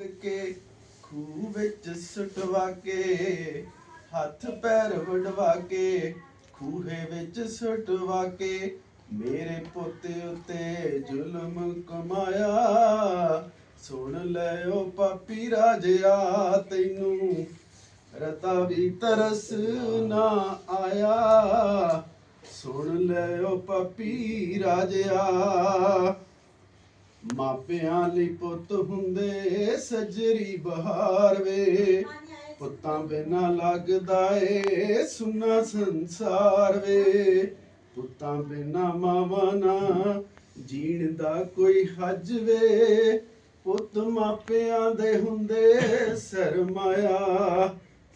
ਕੇ, ਖੂਹ ਵਿੱਚ ਸੁੱਟਵਾ ਕੇ, ਹੱਥ ਪੈਰ ਵਡਵਾ ਕੇ, ਖੂਹੇ ਵਿੱਚ ਸੁੱਟਵਾ ਕੇ, ਮੇਰੇ ਪੁੱਤ ਉਤੇ ਜ਼ੁਲਮ ਕਮਾਇਆ। ਸੁਣ ਲੈ ਪਾਪੀ ਰਾਜਿਆ, ਤੈਨੂੰ ਰਤਾ ਵੀ ਤਰਸ ਨਾ ਆਇਆ। ਸੁਣ ਲੈ ਪਾਪੀ ਰਾਜਿਆ ਮਾਪਿਆਂ ਲਈ ਪੁੱਤ ਹੁੰਦੇ ਸਜਰੀ ਬਹਾਰ ਵੇ। ਪੁੱਤਾਂ ਬਿਨਾ ਲੱਗਦਾ ਏ ਸੁਨਾ ਸੰਸਾਰ ਵੇ। ਪੁੱਤਾਂ ਬਿਨਾ ਮਾਵਾਂ ਨਾ ਜੀਣ ਦਾ ਕੋਈ ਹੱਜ ਵੇ। ਪੁੱਤ ਮਾਪਿਆਂ ਦੇ ਹੁੰਦੇ ਸਰਮਾਇਆ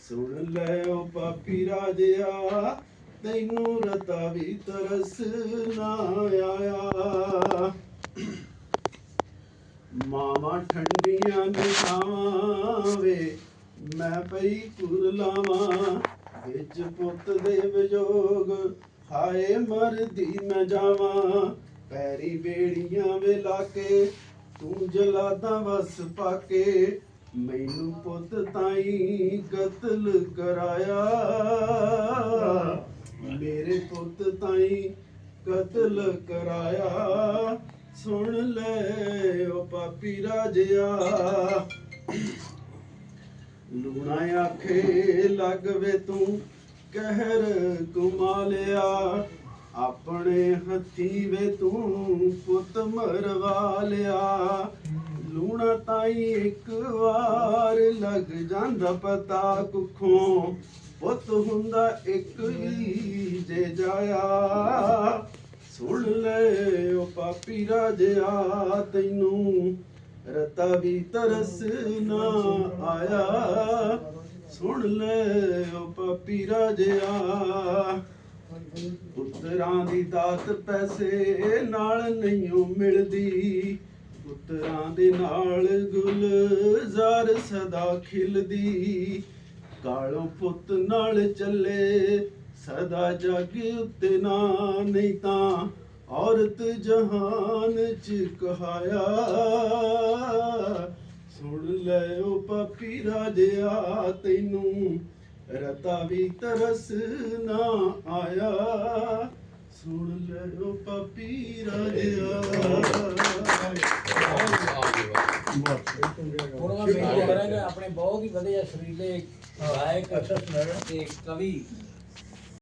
ਸੁਣ ਲੈ ਓ ਪਾਪੀ ਰਾਜਿਆ, ਤੈਨੂੰ ਰਤਾ ਵੀ ਤਰਸ ਨਾ ਆਇਆ। ਮਾਵਾਂ ਠੰਡੀਆਂ ਨਿਸ਼ਾਵਾਂ ਵੇ, ਮੈਂ ਪਈ ਕੁਰਲਾਵਾਂ ਵਿੱਚ ਪੁੱਤ ਦੇ ਵਿਜੋਗ ਹਾਏ ਮਰਦੀ ਮੈਂ ਜਾਵਾਂ। ਪੈਰੀ ਬੇੜੀਆਂ ਵੇ ਲਾ ਕੇ, ਤੂੰ ਜਲਾਦਾ ਵਸ ਪਾ ਕੇ। ਮੈਨੂੰ ਪੁੱਤ ਤਾਈ ਕਤਲ ਕਰਾਇਆ। ਮੇਰੇ ਪੁੱਤ ਤਾਈ ਕਤਲ ਕਰਾਇਆ। ਸੁਣ ਲੈ ਓ ਪਾਪੀ ਰਾਜਿਆ। ਲੂਣਾ ਆਖੇ, ਲੱਗਵੇ ਤੂੰ ਕਹਿਰ ਗੁਮਾ ਲਿਆ ਆਪਣੇ ਹੱਥੀ ਵੇ ਤੂੰ ਪੁੱਤ ਮਰਵਾ ਲਿਆ ਲੂਣਾ ਤਾਈ ਇੱਕ ਵਾਰ ਲੱਗ ਜਾਂਦਾ ਪਤਾ ਕੁੱਖੋਂ। ਪੁੱਤ ਹੁੰਦਾ ਇੱਕ ਵੀ ਜੇ ਜਾਇਆ। ਸੁਣ ਲੈ ਓ ਪਾਪੀ ਰਾਜਿਆ ਤੈਨੂੰ ਰਤਾ ਵੀ ਤਰਸ ਨਾ ਆਇਆ। ਸੁਣ ਲੈ ਓ ਪਾਪੀ ਰਾਜਿਆ ਪੁੱਤਰਾਂ ਦੀ ਦਾਤ ਪੈਸੇ ਨਾਲ ਨਹੀਂ ਓ ਮਿਲਦੀ। ਪੁੱਤਰਾਂ ਦੇ ਨਾਲ ਗੁਲਜ਼ਾਰ ਸਦਾ ਖਿਲਦੀ। ਕਾਲੋ ਪੁੱਤ ਨਾਲ ਚੱਲੇ ਸਦਾ ਜਗ ਉੱਤੇ ਨਾ ਨਹੀਂ ਤਾਂ ਔਰਤ ਜਹਾਨ ਚ ਕਹਾਇਆ। ਸੁਣ ਲੈ ਓ ਪਾਪੀ ਰਾਜਿਆ ਤੈਨੂੰ ਰਤਾ ਵੀ ਤਰਸ ਨਾ ਆਇਆ। ਸੁਣ ਲੈ ਓ ਪਾਪੀ ਰਾਜਿਆ। ਹੁਣ ਮੈਂ ਬੇਨਤੀ ਕਰਾਂਗਾ? ਆਪਣੇ ਬਹੁਤ ਹੀ ਵਧੀਆ ਸੁਰੀਲੇ ਗਾਇਕ ਤੇ ਕਵੀ